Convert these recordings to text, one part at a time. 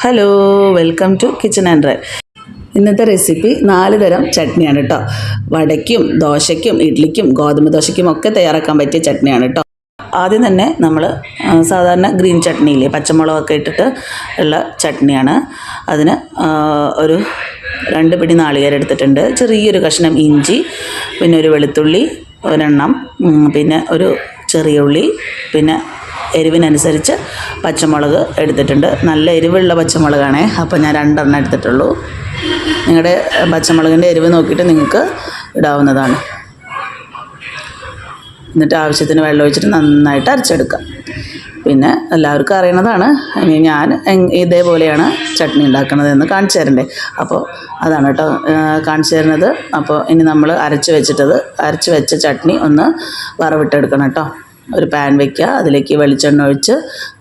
Hello welcome to kitchen and drive ഇന്നത്തെ recipe നാല് തരം ചട്നിയാണ് കേട്ടോ വടയ്ക്കും ദോശയ്ക്കും ഇഡ്ലിക്കും ഗോതമ്പ് ദോശയ്ക്കും ഒക്കെ തയ്യാറാക്കാൻ പറ്റിയ ചട്നിയാണ് കേട്ടോ ആദ്യം തന്നെ നമ്മൾ സാധാരണ ഗ്രീൻ ചട്നിയില്ലേ പച്ചമുളകൊക്കെ ഇട്ടിട്ട് ഉള്ള ചട്നിയാണ്. അതിന് ഒരു രണ്ട് പിടി നാളികേരം എടുത്തിട്ടുണ്ട്. ചെറിയൊരു കഷ്ണം ഇഞ്ചി പിന്നെ ഒരു വെളുത്തുള്ളി ഒരെണ്ണം പിന്നെ ഒരു ചെറിയ ഉള്ളി പിന്നെ എരിവിനനുസരിച്ച് പച്ചമുളക് എടുത്തിട്ടുണ്ട്. നല്ല എരിവുള്ള പച്ചമുളകാണേ. അപ്പോൾ ഞാൻ രണ്ടെണ്ണം എടുത്തിട്ടുള്ളൂ. നിങ്ങളുടെ പച്ചമുളകിന്റെ എരിവ് നോക്കിയിട്ട് നിങ്ങൾക്ക് ഇടാവുന്നതാണ്. എന്നിട്ട് ആവശ്യത്തിന് വെള്ളം ഒഴിച്ചിട്ട് നന്നായിട്ട് അരച്ചെടുക്കാം. പിന്നെ എല്ലാവർക്കും അറിയണതാണ്. ഇനി ഞാൻ ഇതേപോലെയാണ് ചട്നി ഉണ്ടാക്കണതെന്ന് കാണിച്ചു തരണ്ടേ. അപ്പോൾ അതാണ് കേട്ടോ കാണിച്ചു തരുന്നത്. അപ്പോൾ ഇനി നമ്മൾ അരച്ച് വെച്ചിട്ടത് അരച്ച് വെച്ച ചട്നി ഒന്ന് വറവിട്ടെടുക്കണം കേട്ടോ. ഒരു പാൻ വയ്ക്കുക അതിലേക്ക് വെളിച്ചെണ്ണ ഒഴിച്ച്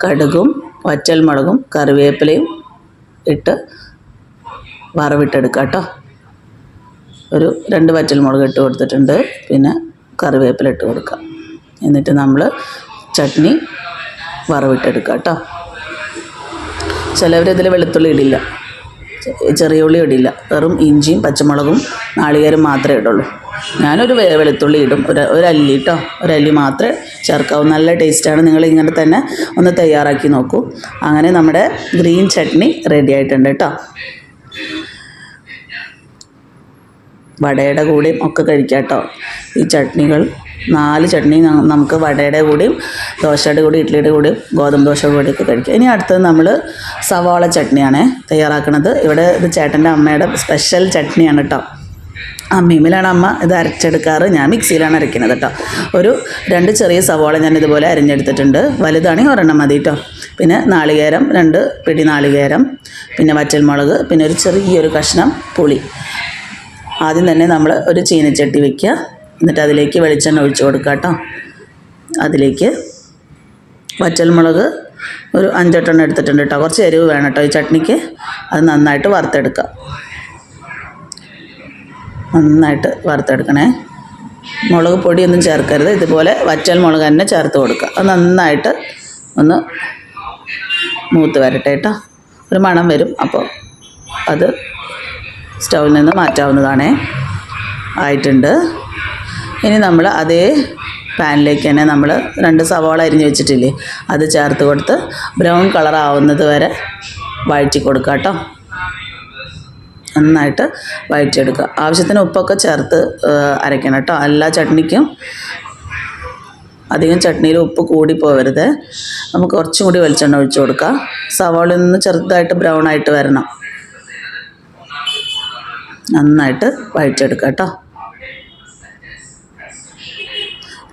കടുകും വറ്റൽമുളകും കറിവേപ്പിലയും ഇട്ട് വറവിട്ടെടുക്കുക കേട്ടോ ഒരു രണ്ട് വറ്റൽമുളക് ഇട്ട് കൊടുത്തിട്ടുണ്ട്. പിന്നെ കറിവേപ്പില ഇട്ട് കൊടുക്കുക. എന്നിട്ട് നമ്മൾ ചട്നി വറവിട്ടെടുക്കുക കേട്ടോ ചിലവരിതിൽ വെളുത്തുള്ളി ഇടില്ല. ചെറിയ ഉള്ളി ഇടില്ല. വെറും ഇഞ്ചിയും പച്ചമുളകും നാളികേരം മാത്രമേ ഇടുള്ളൂ. ഞാനൊരു വെളുത്തുള്ളി ഇടും. ഒരു ഒരല്ലി കേട്ടോ ഒരല്ലി മാത്രമേ ചേർക്കാവൂ. നല്ല ടേസ്റ്റാണ് നിങ്ങൾ ഇങ്ങനെ തന്നെ ഒന്ന് തയ്യാറാക്കി നോക്കൂ. അങ്ങനെ നമ്മുടെ ഗ്രീൻ ചട്നി റെഡി ആയിട്ടുണ്ട് കേട്ടോ വടയുടെ കൂടെയും ഒക്കെ കഴിക്കാം കേട്ടോ ഈ ചട്നികൾ നാല് ചട്നി നമുക്ക് വടയുടെ കൂടിയും ദോശയുടെ കൂടി ഇഡ്ഡലിയുടെ കൂടിയും ഗോതമ്പ് ദോശയുടെ കൂടിയൊക്കെ കഴിക്കും. ഇനി അടുത്തത് നമ്മൾ സവാള ചട്നിയാണ് തയ്യാറാക്കുന്നത് ഇവിടെ ഇത് ചേട്ടന്റെ അമ്മയുടെ സ്പെഷ്യൽ ചട്നിയാണ് കേട്ടോ അമ്മീമിലാണ് അമ്മ ഇത് അരച്ചെടുക്കാറ്. ഞാൻ മിക്സിയിലാണ് അരയ്ക്കുന്നത് കേട്ടോ ഒരു രണ്ട് ചെറിയ സവാള ഞാൻ ഇതുപോലെ അരിഞ്ഞെടുത്തിട്ടുണ്ട്. വലുതാണെങ്കിൽ ഒരെണ്ണം മതി കേട്ടോ പിന്നെ നാളികേരം രണ്ട് പിടി നാളികേരം പിന്നെ വറ്റൽമുളക് പിന്നെ ഒരു ചെറിയൊരു കഷ്ണം പുളി. ആദ്യം തന്നെ നമ്മൾ ഒരു ചീനച്ചട്ടി വെക്കുക. എന്നിട്ട് അതിലേക്ക് വെളിച്ചെണ്ണ ഒഴിച്ച് കൊടുക്കുക കേട്ടോ. അതിലേക്ക് വറ്റൽമുളക് ഒരു അഞ്ചെട്ടെണ്ണം എടുത്തിട്ടുണ്ട് കേട്ടോ. കുറച്ച് എരിവ് വേണം കേട്ടോ ഈ ചട്നിക്ക്. അത് നന്നായിട്ട് വറുത്തെടുക്കുക നന്നായിട്ട് വറുത്തെടുക്കണേ. മുളക് പൊടിയൊന്നും ചേർക്കരുത്. ഇതുപോലെ വറ്റൽ മുളക് തന്നെ ചേർത്ത് കൊടുക്കുക. അത് നന്നായിട്ട് ഒന്ന് മൂത്ത് വരട്ടെ കേട്ടോ. ഒരു മണം വരും. അപ്പോൾ അത് സ്റ്റൗവിൽ നിന്ന് മാറ്റാവുന്നതാണേ. ആയിട്ടുണ്ട്. ഇനി നമ്മൾ അതേ പാനിലേക്ക് തന്നെ നമ്മൾ രണ്ട് സവാള അരിഞ്ഞ് വെച്ചിട്ടില്ലേ അത് ചേർത്ത് കൊടുത്ത് ബ്രൗൺ കളർ ആവുന്നത് വരെ വഴറ്റി കൊടുക്കുക കേട്ടോ നന്നായിട്ട് വഴറ്റിയെടുക്കുക ആവശ്യത്തിന് ഉപ്പൊക്കെ ചേർത്ത് അരയ്ക്കണം കേട്ടോ എല്ലാ ചട്നിക്കും അധികം ചട്നിയിൽ ഉപ്പ് കൂടി പോകരുത് നമുക്ക് കുറച്ചും കൂടി വെളിച്ചെണ്ണ ഒഴിച്ചു കൊടുക്കാം. സവാള ഒന്ന് ചെറുതായിട്ട് ബ്രൗൺ ആയിട്ട് വരണം. നന്നായിട്ട് വഴറ്റിയെടുക്കുക കേട്ടോ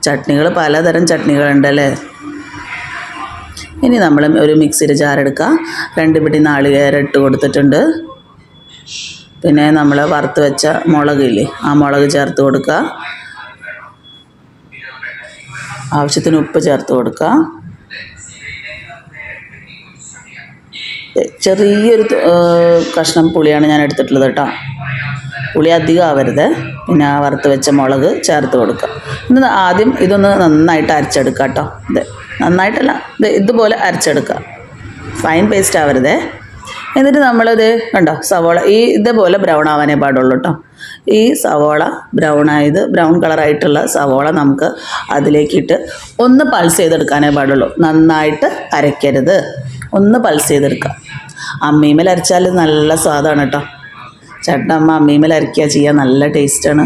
ചട്നികൾ പലതരം ചട്നികളുണ്ട് അല്ലേ ഇനി നമ്മൾ ഒരു മിക്സിയിൽ ജാറെടുക്കുക രണ്ട് പിടി നാളികേരം ഇട്ട് കൊടുത്തിട്ടുണ്ട്. പിന്നെ നമ്മൾ വറുത്ത് വെച്ച മുളകില്ലേ ആ മുളക് ചേർത്ത് കൊടുക്കുക ആവശ്യത്തിന് ഉപ്പ് ചേർത്ത് കൊടുക്കുക ചെറിയൊരു കഷ്ണം പുളിയാണ് ഞാൻ എടുത്തിട്ടുള്ളത് കേട്ടോ. പുളി അധികം ആവരുത്. പിന്നെ വറുത്ത് വെച്ച മുളക് ചേർത്ത് കൊടുക്കുക. ഇന്ന് ആദ്യം ഇതൊന്ന് നന്നായിട്ട് അരച്ചെടുക്കുക കേട്ടോ. ഇത് നന്നായിട്ടല്ല ഇത് ഇതുപോലെ അരച്ചെടുക്കുക. ഫൈൻ പേസ്റ്റ് ആവരുതേ. എന്നിട്ട് നമ്മളിത് കണ്ടോ സവോള ഈ ഇതേപോലെ ബ്രൗൺ ആവാനേ പാടുള്ളൂ കേട്ടോ. ഈ സവോള ബ്രൗൺ ആയത് ബ്രൗൺ കളറായിട്ടുള്ള സവോള നമുക്ക് അതിലേക്കിട്ട് ഒന്ന് പൾസ് ചെയ്തെടുക്കാനേ പാടുള്ളൂ. നന്നായിട്ട് അരയ്ക്കരുത്. ഒന്ന് പൾസ് ചെയ്തെടുക്കുക. അമ്മീമേൽ അരച്ചാൽ നല്ല സ്വാദാണ് കേട്ടോ. ചേട്ടനമ്മ അമ്മീമേൽ അരയ്ക്കുക ചെയ്യുക. നല്ല ടേസ്റ്റാണ്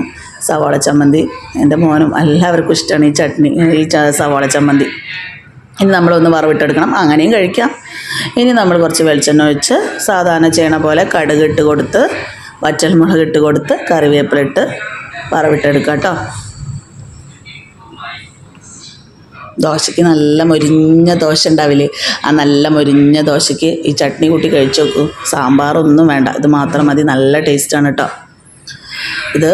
സവാള ചമ്മന്തി. എന്റെ മോനും എല്ലാവർക്കും ഇഷ്ടമാണ് ഈ ചട്നി ഈ സവാള ചമ്മന്തി. ഇനി നമ്മളൊന്ന് വറവിട്ടെടുക്കണം. അങ്ങനെയും കഴിക്കാം. ഇനി നമ്മൾ കുറച്ച് വെളിച്ചെണ്ണ ഒഴിച്ച് സാധാരണ ചെയ്യണ പോലെ കടുക് ഇട്ട് കൊടുത്ത് വറ്റൽമുളക് ഇട്ട് കൊടുത്ത് കറിവേപ്പില ഇട്ട് വറവിട്ടെടുക്കാം കേട്ടോ. ദോശയ്ക്ക് നല്ല മൊരിഞ്ഞ ദോശ ഉണ്ടാവില്ലേ? ആ നല്ല മൊരിഞ്ഞ ദോശയ്ക്ക് ഈ ചട്നി കൂട്ടി കഴിച്ചു നോക്കൂ. സാമ്പാറൊന്നും വേണ്ട. ഇത് മാത്രം മതി. നല്ല ടേസ്റ്റാണ് കേട്ടോ ഇത്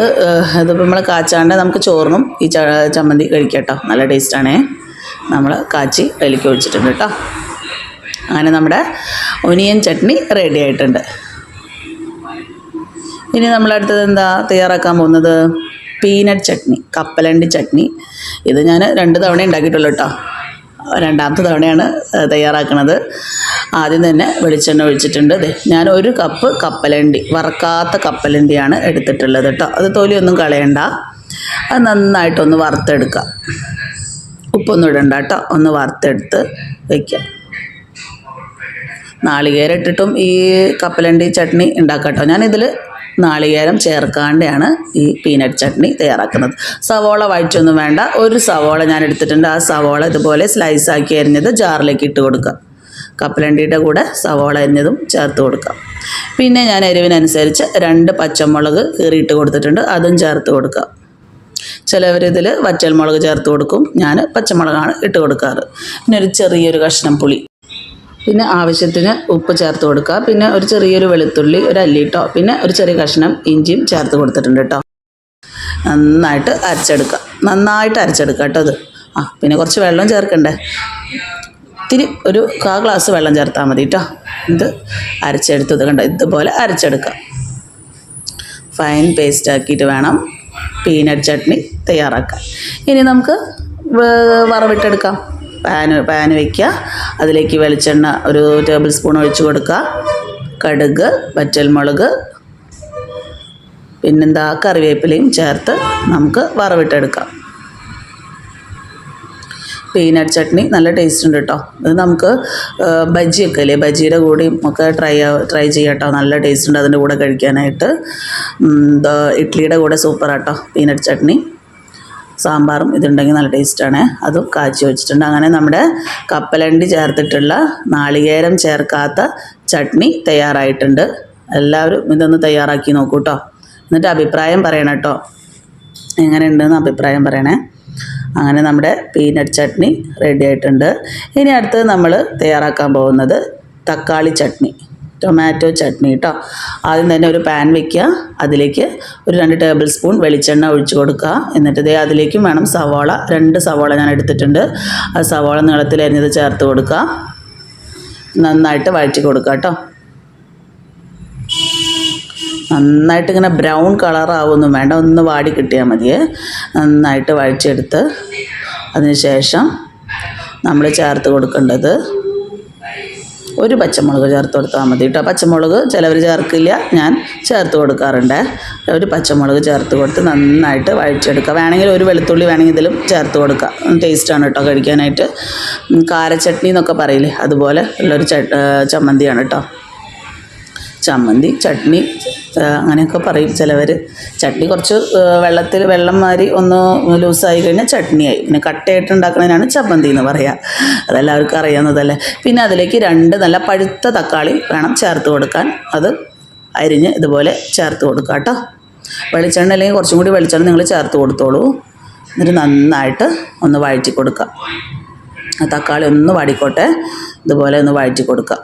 ഇതിപ്പോൾ നമ്മൾ കാച്ചാണ്ട് നമുക്ക് ചോറിനും ഈ ച ചമ്മന്തി കഴിക്കാം നല്ല ടേസ്റ്റാണേ. നമ്മൾ കാച്ചി അതിലേക്ക് ഒഴിച്ചിട്ടുണ്ട് കേട്ടോ അങ്ങനെ നമ്മുടെ ഒനിയൻ ചട്നി റെഡി ആയിട്ടുണ്ട്. ഇനി നമ്മളടുത്തത് എന്താ തയ്യാറാക്കാൻ പോകുന്നത്? പീനട്ട് ചട്നി കപ്പലണ്ടി ചട്നി. ഇത് ഞാൻ രണ്ട് തവണ ഉണ്ടാക്കിയിട്ടുള്ളൂ കേട്ടോ. രണ്ടാമത്തെ തവണയാണ് തയ്യാറാക്കുന്നത് ആദ്യം തന്നെ വെളിച്ചെണ്ണ ഒഴിച്ചിട്ടുണ്ട്. ഞാൻ ഒരു കപ്പ് കപ്പലണ്ടി വറക്കാത്ത കപ്പലണ്ടിയാണ് എടുത്തിട്ടുള്ളത് കേട്ടോ. അത് തൊലിയൊന്നും കളയണ്ട. അത് നന്നായിട്ടൊന്ന് വറുത്തെടുക്കുക ഉപ്പൊന്നും ഇടണ്ട കേട്ടോ. ഒന്ന് വറുത്തെടുത്ത് വയ്ക്കുക നാളികേരം ഇട്ടിട്ടും ഈ കപ്പലണ്ടി ചട്നി ഉണ്ടാക്കാം കേട്ടോ ഞാനിതിൽ നാളികേരം ചേർക്കാണ്ടാണ് ഈ പീനട്ട് ചട്നി തയ്യാറാക്കുന്നത്. സവോള വഴറ്റൊന്നും വേണ്ട. ഒരു സവോള ഞാൻ എടുത്തിട്ടുണ്ട് ആ സവോള ഇതുപോലെ സ്ലൈസ് ആക്കി അരിഞ്ഞത് ജാറിലേക്ക് ഇട്ട് കൊടുക്കുക. കപ്പലണ്ടിയുടെ കൂടെ സവോള അരിഞ്ഞതും ചേർത്ത് കൊടുക്കാം പിന്നെ ഞാൻ എരിവിനനുസരിച്ച് രണ്ട് പച്ചമുളക് കീറിയിട്ട് കൊടുത്തിട്ടുണ്ട്. അതും ചേർത്ത് കൊടുക്കുക. ചിലവരിതിൽ വറ്റൽമുളക് ചേർത്ത് കൊടുക്കും. ഞാൻ പച്ചമുളകാണ് ഇട്ട് കൊടുക്കാറ്. പിന്നെ ഒരു ചെറിയൊരു കഷ്ണം പുളി പിന്നെ ആവശ്യത്തിന് ഉപ്പ് ചേർത്ത് കൊടുക്കുക. പിന്നെ ഒരു ചെറിയൊരു വെളുത്തുള്ളി ഒരു അല്ലിട്ടോ പിന്നെ ഒരു ചെറിയ കഷ്ണം ഇഞ്ചിയും ചേർത്ത് കൊടുത്തിട്ടുണ്ട് കേട്ടോ. നന്നായിട്ട് അരച്ചെടുക്കുക. നന്നായിട്ട് അരച്ചെടുക്കുക കേട്ടോ അത് ആ പിന്നെ കുറച്ച് വെള്ളം ചേർക്കണ്ടേ? ഇത്തിരി ഒരു കാ ഗ്ലാസ് വെള്ളം ചേർത്താൽ മതി കേട്ടോ. ഇത് അരച്ചെടുത്തത് കണ്ടോ? ഇതുപോലെ അരച്ചെടുക്കുക. ഫൈൻ പേസ്റ്റ് ആക്കിയിട്ട് വേണം. പീനട്ട് ചട്നി തയ്യാറാക്കാൻ. ഇനി നമുക്ക് വറവിട്ടെടുക്കാം. പാന് പാന് വയ്ക്കുക അതിലേക്ക് വെളിച്ചെണ്ണ ഒരു ടേബിൾ സ്പൂൺ ഒഴിച്ച് കൊടുക്കുക. കടുക് വറ്റൽമുളക് പിന്നെന്താ കറിവേപ്പിലയും ചേർത്ത് നമുക്ക് വറവിട്ടെടുക്കാം. പീനട്ട് ചട്നി നല്ല ടേസ്റ്റ് ഉണ്ട് കേട്ടോ ഇത് നമുക്ക് ബജിയൊക്കെ അല്ലേ ബജിയുടെ കൂടെയും ഒക്കെ ട്രൈ ട്രൈ ചെയ്യാം കേട്ടോ നല്ല ടേസ്റ്റ് ഉണ്ട് അതിന്റെ കൂടെ കഴിക്കാനായിട്ട്. ഇഡ്ഡലിയുടെ കൂടെ സൂപ്പർ ആട്ടോ പീനട്ട് ചട്നി. സാമ്പാറും ഇതുണ്ടെങ്കിൽ നല്ല ടേസ്റ്റാണ്. അതും കാച്ചി വെച്ചിട്ടുണ്ട്. അങ്ങനെ നമ്മുടെ കപ്പലണ്ടി ചേർത്തിട്ടുള്ള നാളികേരം ചേർക്കാത്ത ചട്നി തയ്യാറായിട്ടുണ്ട്. എല്ലാവരും ഇതൊന്ന് തയ്യാറാക്കി നോക്കൂ കേട്ടോ എന്നിട്ട് അഭിപ്രായം പറയണം കേട്ടോ എങ്ങനെയുണ്ടെന്ന് അഭിപ്രായം പറയണേ. അങ്ങനെ നമ്മുടെ പീനട്ട് ചട്നി റെഡി ആയിട്ടുണ്ട്. ഇനി അടുത്തത് നമ്മൾ തയ്യാറാക്കാൻ പോകുന്നത് തക്കാളി ചട്നി. ടൊമാറ്റോ ചട്നി കേട്ടോ ആദ്യം തന്നെ ഒരു പാൻ വെക്കുക. അതിലേക്ക് ഒരു രണ്ട് ടേബിൾ സ്പൂൺ വെളിച്ചെണ്ണ ഒഴിച്ച് കൊടുക്കുക. എന്നിട്ട് ഇതേ അതിലേക്കും വേണം സവാള. രണ്ട് സവാള ഞാൻ എടുത്തിട്ടുണ്ട്. ആ സവാള നീളത്തിൽ അരിഞ്ഞത് ചേർത്ത് കൊടുക്കുക. നന്നായിട്ട് വഴറ്റി കൊടുക്കുക കേട്ടോ. നന്നായിട്ട് ഇങ്ങനെ ബ്രൗൺ കളറാവൊന്നും വേണ്ട. ഒന്ന് വാടി കിട്ടിയാൽ മതിയേ. നന്നായിട്ട് വഴിച്ചെടുത്ത് അതിന് ശേഷം നമ്മൾ ചേർത്ത് കൊടുക്കേണ്ടത് ഒരു പച്ചമുളക് ചേർത്ത് കൊടുത്താൽ മതി കേട്ടോ. പച്ചമുളക് ചിലവർ ചേർക്കില്ല. ഞാൻ ചേർത്ത് കൊടുക്കാറുണ്ട്. ഒരു പച്ചമുളക് ചേർത്ത് കൊടുത്ത് നന്നായിട്ട് വഴിച്ചെടുക്കുക വേണമെങ്കിൽ ഒരു വെളുത്തുള്ളി വേണമെങ്കിൽ ഇതിലും ചേർത്ത് കൊടുക്കുക. ടേസ്റ്റാണ് കേട്ടോ കഴിക്കാനായിട്ട്. കാരച്ചട്നി എന്നൊക്കെ പറയില്ലേ? അതുപോലെ ഉള്ളൊരു ചമ്മന്തിയാണ് കേട്ടോ. ചമ്മന്തി ചട്നി. അങ്ങനെയൊക്കെ പറയും. ചിലവർ ചട്നി കുറച്ച് വെള്ളത്തിൽ വെള്ളം മാറി ഒന്ന് ലൂസായി കഴിഞ്ഞാൽ ചട്നിയായി. പിന്നെ കട്ടയായിട്ട് ഉണ്ടാക്കുന്നതിനാണ് ചമ്മന്തി എന്ന് പറയുക അതെല്ലാവർക്കും അറിയാവുന്നതല്ലേ. പിന്നെ അതിലേക്ക് രണ്ട് നല്ല പഴുത്ത തക്കാളി വേണം ചേർത്ത് കൊടുക്കാൻ. അത് അരിഞ്ഞ് ഇതുപോലെ ചേർത്ത് കൊടുക്കുക കേട്ടോ. വെളിച്ചെണ്ണ അല്ലെങ്കിൽ കുറച്ചും കൂടി വെളിച്ചെണ്ണ നിങ്ങൾ ചേർത്ത് കൊടുത്തോളൂ. എന്നിട്ട് നന്നായിട്ട് ഒന്ന് വഴറ്റി കൊടുക്കുക. ആ തക്കാളി ഒന്ന് വാടിക്കോട്ടെ. ഇതുപോലെ ഒന്ന് വഴറ്റി കൊടുക്കുക.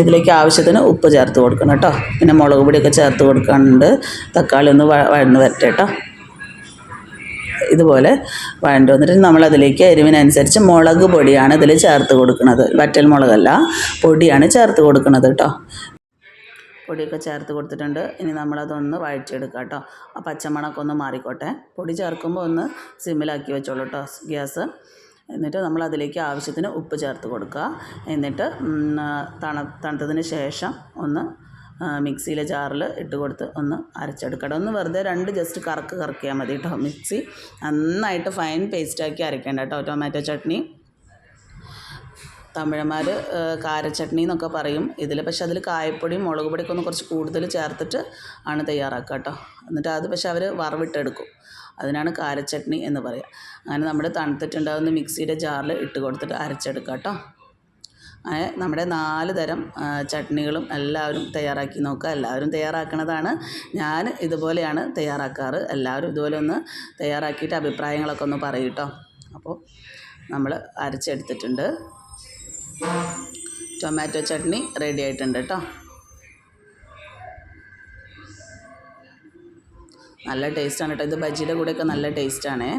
ഇതിലേക്ക് ആവശ്യത്തിന് ഉപ്പ് ചേർത്ത് കൊടുക്കണം കേട്ടോ. പിന്നെ മുളക് പൊടിയൊക്കെ ചേർത്ത് കൊടുക്കാനുണ്ട്. തക്കാളി ഒന്ന് വഴന്ന് വരട്ടെ കേട്ടോ. ഇതുപോലെ വഴണ്ട് വന്നിട്ട് നമ്മളതിലേക്ക് എരിവിനനുസരിച്ച് മുളക് പൊടിയാണ് ഇതിൽ ചേർത്ത് കൊടുക്കുന്നത്. വറ്റൽ മുളകല്ല പൊടിയാണ് ചേർത്ത് കൊടുക്കുന്നത് കേട്ടോ. പൊടിയൊക്കെ ചേർത്ത് കൊടുത്തിട്ടുണ്ട്. ഇനി നമ്മളതൊന്ന് വഴറ്റിയെടുക്കാം കേട്ടോ. ആ പച്ചമണക്കൊന്ന് മാറിക്കോട്ടെ. പൊടി ചേർക്കുമ്പോൾ ഒന്ന് സിമ്മിലാക്കി വെച്ചോളൂ കേട്ടോ ഗ്യാസ്. എന്നിട്ട് നമ്മൾ അതിലേക്ക് ആവശ്യത്തിന് ഉപ്പ് ചേർത്ത് കൊടുക്കുക. എന്നിട്ട് തണു തണ തണുത്തതിന് ശേഷം ഒന്ന് മിക്സിയിലെ ജാറിൽ ഇട്ട് കൊടുത്ത് ഒന്ന് അരച്ചെടുക്കണം ഒന്ന് വെറുതെ രണ്ട് ജസ്റ്റ് കറക്ക് കറക്കിയാൽ മതി കേട്ടോ മിക്സി. നന്നായിട്ട് ഫൈൻ പേസ്റ്റാക്കി അരക്കേണ്ട കേട്ടോ ടൊമാറ്റോ ചട്നി തമിഴന്മാർ കാരച്ചട്നി എന്നൊക്കെ പറയും ഇതിൽ പക്ഷേ അതിൽ കായപ്പൊടിയും മുളക് പൊടിയൊക്കെ ഒന്ന് കുറച്ച് കൂടുതൽ ചേർത്തിട്ട് ആണ് തയ്യാറാക്കുക കേട്ടോ എന്നിട്ട് അത് പക്ഷെ അവർ വറവിട്ടെടുക്കും. അതിനാണ് കാരച്ചട്നി എന്ന് പറയുക. അങ്ങനെ നമ്മൾ തണുത്തിട്ടുണ്ടാകുന്ന മിക്സിയുടെ ജാറിൽ ഇട്ട് കൊടുത്തിട്ട് അരച്ചെടുക്കുക കേട്ടോ. അങ്ങനെ നമ്മുടെ നാല് തരം ചട്നികളും എല്ലാവരും തയ്യാറാക്കി നോക്കുക. എല്ലാവരും തയ്യാറാക്കുന്നതാണ് ഞാൻ ഇതുപോലെയാണ് തയ്യാറാക്കാറ്. എല്ലാവരും ഇതുപോലെ ഒന്ന് തയ്യാറാക്കിയിട്ട് അഭിപ്രായങ്ങളൊക്കെ ഒന്ന് പറയും കേട്ടോ. അപ്പോൾ നമ്മൾ അരച്ചെടുത്തിട്ടുണ്ട്. ടൊമാറ്റോ ചട്നി റെഡി ആയിട്ടുണ്ട് കേട്ടോ. നല്ല ടേസ്റ്റാണ് കേട്ടോ. ഇത് ബജിയുടെ കൂടെയൊക്കെ നല്ല ടേസ്റ്റാണ്.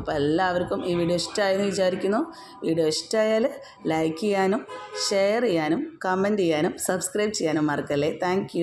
അപ്പോൾ എല്ലാവർക്കും ഈ വീഡിയോ ഇഷ്ടമായെന്ന് വിചാരിക്കുന്നു. വീഡിയോ ഇഷ്ടമായാൽ ലൈക്ക് ചെയ്യാനും ഷെയർ ചെയ്യാനും കമന്റ് ചെയ്യാനും സബ്സ്ക്രൈബ് ചെയ്യാനും മറക്കല്ലേ. താങ്ക്